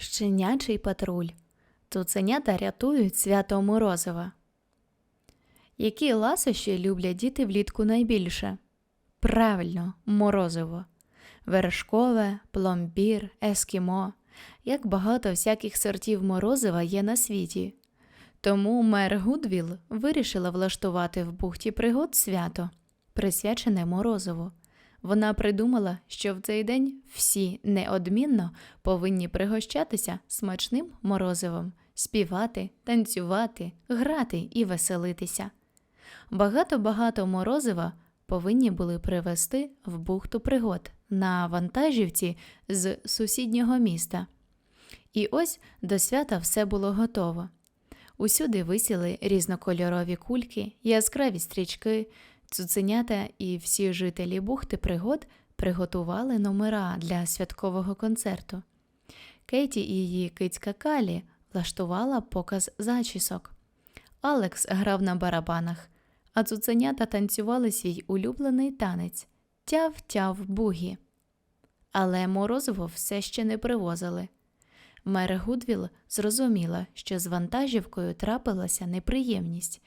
Щенячий патруль. Цуценята рятують свято Морозива. Які ласощі люблять діти влітку найбільше? Правильно, морозиво. Вершкове, пломбір, ескімо. Як багато всяких сортів морозива є на світі. Тому мер Гудвіл вирішила влаштувати в бухті пригод свято, присвячене морозиву. Вона придумала, що в цей день всі неодмінно повинні пригощатися смачним морозивом, співати, танцювати, грати і веселитися. Багато-багато морозива повинні були привезти в бухту пригод на вантажівці з сусіднього міста. І ось до свята все було готово. Усюди висіли різнокольорові кульки, яскраві стрічки, цуценята і всі жителі бухти пригод приготували номера для святкового концерту. Кейті і її кицька Калі влаштувала показ зачісок. Алекс грав на барабанах, а цуценята танцювали свій улюблений танець тяв-тяв бугі. Але морозиво все ще не привозили. Мер Гудвіл зрозуміла, що з вантажівкою трапилася неприємність,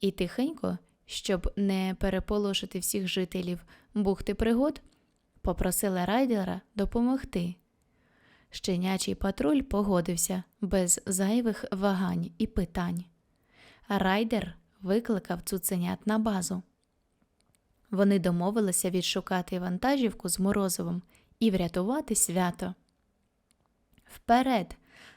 і тихенько, щоб не переполошити всіх жителів бухти пригод, попросила райдера допомогти. Щенячий патруль погодився без зайвих вагань і питань. Райдер викликав цуценят на базу. Вони домовилися відшукати вантажівку з морозивом і врятувати свято. Вперед!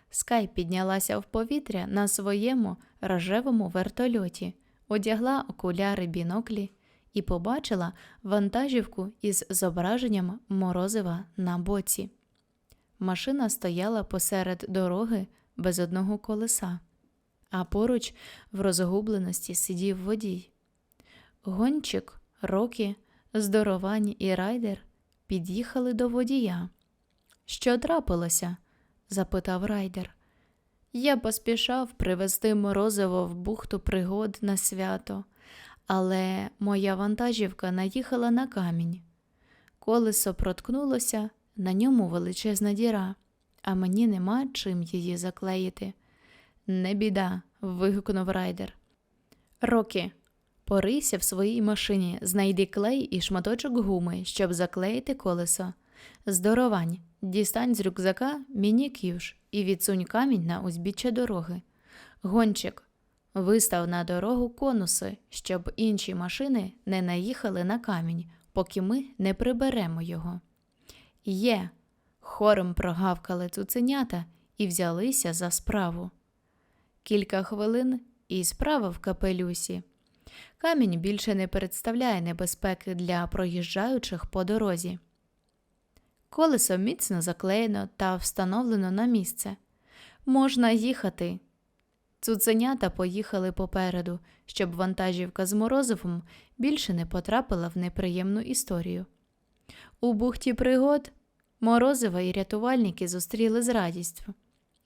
Скай піднялася в повітря на своєму рожевому вертольоті, одягла окуляри біноклі і побачила вантажівку із зображенням морозива на боці. Машина стояла посеред дороги без одного колеса, а поруч в розгубленості сидів водій. Гончик, Рокі, Здоровань і райдер під'їхали до водія. Що трапилося? запитав райдер. Я поспішав привезти морозиво в бухту пригод на свято, але моя вантажівка наїхала на камінь. Колесо проткнулося, на ньому величезна діра, а мені нема чим її заклеїти. Не біда. вигукнув райдер. Рокі, порийся в своїй машині, знайди клей і шматочок гуми, щоб заклеїти колесо. Здоровань, дістань з рюкзака міні-ківш і відсунь камінь на узбіччя дороги. Гончик, вистав на дорогу конуси, щоб інші машини не наїхали на камінь, поки ми не приберемо його. Є. Хором прогавкали цуценята і взялися за справу. Кілька хвилин і справа в капелюсі. Камінь більше не представляє небезпеки для проїжджаючих по дорозі. Колесо міцно заклеєно та встановлено на місце. Можна їхати. Цуценята поїхали попереду, щоб вантажівка з морозивом більше не потрапила в неприємну історію. У бухті пригод морозива і рятувальники зустріли з радістю.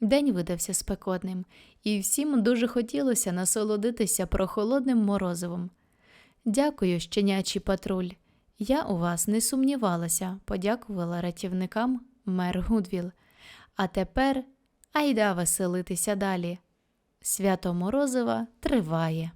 День видався спекотним, і всім дуже хотілося насолодитися прохолодним морозивом. Дякую, щенячий патруль. Я у вас не сумнівалася, подякувала рятівникам мер Гудвіл. А тепер айда веселитися далі. Свято Морозива триває.